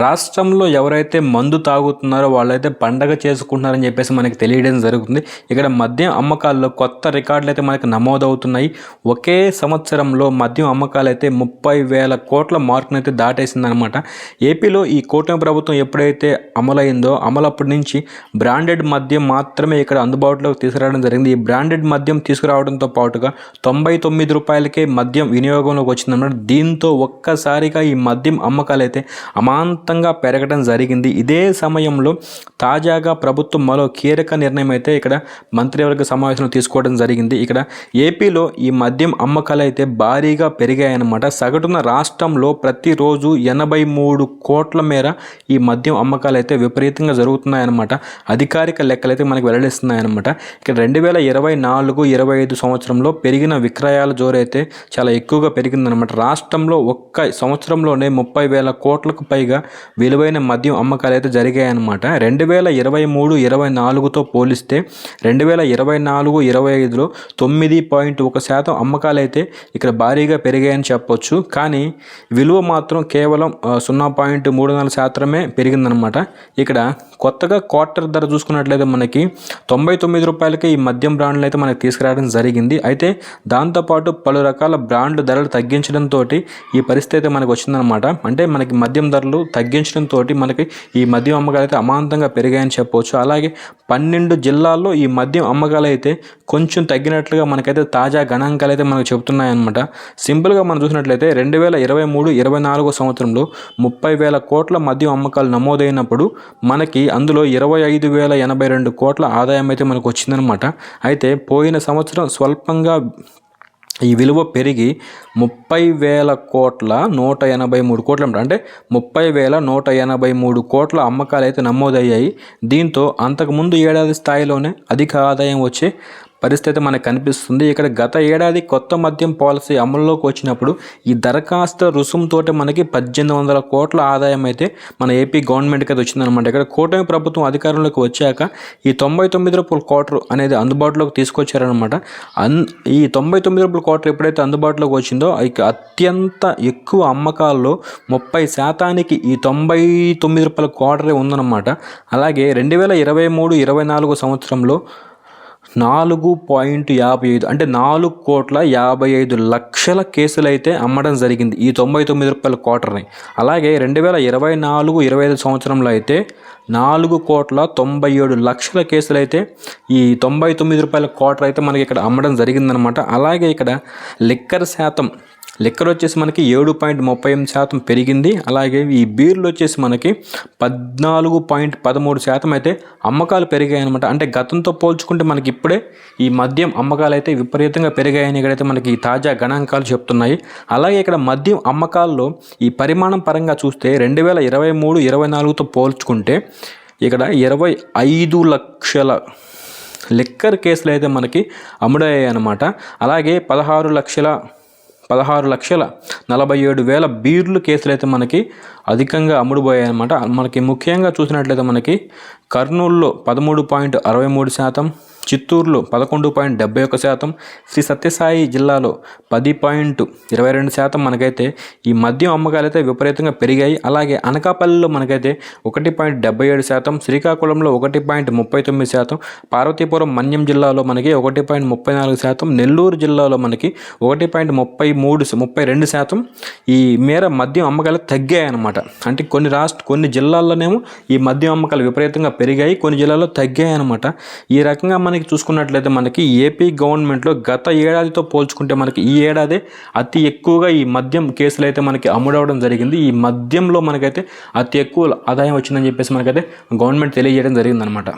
రాష్ట్రంలో ఎవరైతే మందు తాగుతున్నారో వాళ్ళైతే పండగ చేసుకుంటున్నారని చెప్పేసి మనకి తెలియడం జరుగుతుంది. ఇక్కడ మద్యం అమ్మకాల్లో కొత్త రికార్డులు అయితే మనకి నమోదవుతున్నాయి. ఒకే సంవత్సరంలో మద్యం అమ్మకాలు అయితే ముప్పై వేల కోట్ల మార్కును అయితే దాటేసిందనమాట. ఏపీలో ఈ కూటమి ప్రభుత్వం ఎప్పుడైతే అమలైందో అమలప్పటి నుంచి బ్రాండెడ్ మద్యం మాత్రమే ఇక్కడ అందుబాటులోకి తీసుకురావడం జరిగింది. ఈ బ్రాండెడ్ మద్యం తీసుకురావడంతో పాటుగా తొంభై తొమ్మిది రూపాయలకే మద్యం వినియోగంలోకి వచ్చిందన్నమాట దీంతో ఒక్కసారిగా ఈ మద్యం అమ్మకాలు అయితే అమాంతంగా పెరగడం జరిగింది. ఇదే సమయంలో తాజాగా ప్రభుత్వం మరో కీలక నిర్ణయం అయితే ఇక్కడ మంత్రివర్గ సమావేశంలో తీసుకోవడం జరిగింది. ఇక్కడ ఏపీలో ఈ మద్యం అమ్మకాలు అయితే భారీగా పెరిగాయన్నమాట. సగటున రాష్ట్రంలో ప్రతిరోజు ఎనభై మూడు కోట్ల మేర ఈ మద్యం అమ్మకాలు అయితే విపరీతంగా జరుగుతున్నాయన్నమాట. అధికారిక లెక్కలు అయితే మనకు వెల్లడిస్తున్నాయన్నమాట. ఇక్కడ రెండు వేల ఇరవై నాలుగు ఇరవై ఐదు సంవత్సరంలో పెరిగిన విక్రయాల జోరైతే చాలా ఎక్కువగా పెరిగిందనమాట రాష్ట్రంలో ఒక్క సంవత్సరంలోనే ముప్పై వేల కోట్లకు పైగా విలువైన మద్యం అమ్మకాలు అయితే జరిగాయన్నమాట. రెండు వేల ఇరవై మూడు ఇరవై నాలుగుతో పోలిస్తే రెండు వేల ఇరవై నాలుగు ఇరవై ఐదులో తొమ్మిది పాయింట్ ఒక శాతం అమ్మకాలు అయితే ఇక్కడ భారీగా పెరిగాయని చెప్పొచ్చు. కానీ విలువ మాత్రం కేవలం సున్నా పాయింట్ మూడు నాలుగు శాతమే పెరిగిందనమాట ఇక్కడ కొత్తగా క్వార్టర్ ధర చూసుకున్నట్లయితే మనకి తొంభై తొమ్మిది రూపాయలకి ఈ మద్యం బ్రాండ్లు అయితే మనకి తీసుకురావడం జరిగింది. అయితే దాంతోపాటు పలు రకాల బ్రాండ్లు ధరలు తగ్గించడంతో ఈ పరిస్థితి అయితే మనకు వచ్చిందనమాట అంటే మనకి మద్యం ధరలు తగ్గించడంతో మనకి ఈ మద్యం అమ్మకాలు అయితే అమాంతంగా పెరిగాయని చెప్పవచ్చు అలాగే పన్నెండు జిల్లాల్లో ఈ మద్యం అమ్మకాలు అయితే కొంచెం తగ్గినట్లుగా మనకైతే తాజా గణాంకాలు అయితే మనకు చెబుతున్నాయన్నమాట. సింపుల్గా మనం చూసినట్లయితే రెండు వేల ఇరవై మూడు ఇరవై నాలుగో సంవత్సరంలో ముప్పై వేల కోట్ల మద్యం అమ్మకాలు నమోదైనప్పుడు మనకి అందులో ఇరవై ఐదు వేల ఎనభై రెండు కోట్ల ఆదాయం అయితే మనకు వచ్చిందనమాట అయితే పోయిన సంవత్సరం స్వల్పంగా ఈ విలువ పెరిగి ముప్పై వేల కోట్ల నూట ఎనభై మూడు కోట్ల అంటే ముప్పై వేల నూట ఎనభై మూడు కోట్ల అమ్మకాలు అయితే నమోదయ్యాయి. దీంతో అంతకుముందు ఏడాది స్థాయిలోనే అధిక ఆదాయం వచ్చే పరిస్థితి మనకు కనిపిస్తుంది. ఇక్కడ గత ఏడాది కొత్త మద్యం పాలసీ అమల్లోకి వచ్చినప్పుడు ఈ దరఖాస్తు రుసుముతోటి మనకి పద్దెనిమిది వందల కోట్ల ఆదాయం అయితే మన ఏపీ గవర్నమెంట్కి అయితే వచ్చిందనమాట ఇక్కడ కూటమి ప్రభుత్వం అధికారంలోకి వచ్చాక ఈ తొంభై తొమ్మిది రూపాయల క్వార్టర్ అనేది అందుబాటులోకి తీసుకొచ్చారనమాట అన్ ఈ తొంభై తొమ్మిది రూపాయల క్వార్టర్ ఎప్పుడైతే అందుబాటులోకి వచ్చిందో ఇక అత్యంత ఎక్కువ అమ్మకాల్లో ముప్పై శాతానికి ఈ తొంభై తొమ్మిది రూపాయల క్వార్టరే ఉందన్నమాట. అలాగే రెండు వేల ఇరవై మూడు ఇరవై నాలుగు సంవత్సరంలో నాలుగు పాయింట్ యాభై ఐదు అంటే నాలుగు కోట్ల యాభై ఐదు లక్షల కేసులు అయితే అమ్మడం జరిగింది ఈ తొంభై తొమ్మిది రూపాయల క్వార్టర్ని. అలాగే రెండు వేల ఇరవై నాలుగు ఇరవై ఐదు సంవత్సరంలో అయితే నాలుగు కోట్ల తొంభై ఏడు లక్షల కేసులు అయితే ఈ తొంభై తొమ్మిది రూపాయల క్వార్టర్ అయితే మనకి ఇక్కడ అమ్మడం జరిగిందనమాట. అలాగే ఇక్కడ లిక్కర్ శాతం లిక్కర్ వచ్చేసి మనకి ఏడు పాయింట్ ముప్పై ఎనిమిది శాతం పెరిగింది. అలాగే ఈ బీర్లు వచ్చేసి మనకి పద్నాలుగు పాయింట్ పదమూడు శాతం అయితే అమ్మకాలు పెరిగాయి అనమాట అంటే గతంతో పోల్చుకుంటే మనకి ఇప్పుడే ఈ మద్యం అమ్మకాలు అయితే విపరీతంగా పెరిగాయని ఇక్కడైతే మనకి ఈ తాజా గణాంకాలు చెప్తున్నాయి. అలాగే ఇక్కడ మద్యం అమ్మకాల్లో ఈ పరిమాణం పరంగా చూస్తే రెండు వేల ఇరవై మూడు ఇరవై నాలుగుతో పోల్చుకుంటే ఇక్కడ ఇరవై ఐదు లక్షల లిక్కర్ కేసులు అయితే మనకి అమ్ముడయ్యాయి అనమాట అలాగే పదహారు లక్షల పదహారు లక్షల నలభై ఏడు వేల బీర్లు కేసులు అయితే మనకి అధికంగా అమ్ముడుపోయాయి అనమాట మనకి ముఖ్యంగా చూసినట్లయితే మనకి కర్నూలులో పదమూడు పాయింట్ అరవై మూడు శాతం చిత్తూరులో పదకొండు పాయింట్ డెబ్బై ఒక శాతం శ్రీ సత్యసాయి జిల్లాలో పది పాయింట్ ఇరవై రెండు శాతం మనకైతే ఈ మద్యం అమ్మకాలు అయితే విపరీతంగా పెరిగాయి. అలాగే అనకాపల్లిలో మనకైతే ఒకటి పాయింట్ డెబ్బై ఏడు శాతం శ్రీకాకుళంలో ఒకటి పాయింట్ ముప్పై తొమ్మిది శాతం పార్వతీపురం మన్యం జిల్లాలో మనకి ఒకటి పాయింట్ ముప్పై నాలుగు శాతం నెల్లూరు జిల్లాలో మనకి ఒకటి పాయింట్ ముప్పై మూడు ముప్పై రెండు శాతం ఈ మేర మద్యం అమ్మకాలు తగ్గాయన్నమాట. అనమాట అంటే కొన్ని రాష్ట్ర కొన్ని జిల్లాల్లోనేమో ఈ మద్యం అమ్మకాలు విపరీతంగా పెరిగాయి. కొన్ని జిల్లాల్లో తగ్గాయి అనమాట ఈ రకంగా మనకి చూసుకున్నట్లయితే మనకి ఏపీ గవర్నమెంట్లో గత ఏడాదితో పోల్చుకుంటే మనకి ఈ ఏడాది అతి ఎక్కువగా ఈ మద్యం కేసులు అయితే మనకి అమ్ముడవడం జరిగింది. ఈ మద్యంలో మనకైతే అతి ఎక్కువ ఆదాయం వచ్చిందని చెప్పేసి మనకైతే గవర్నమెంట్ తెలియజేయడం జరిగిందనమాట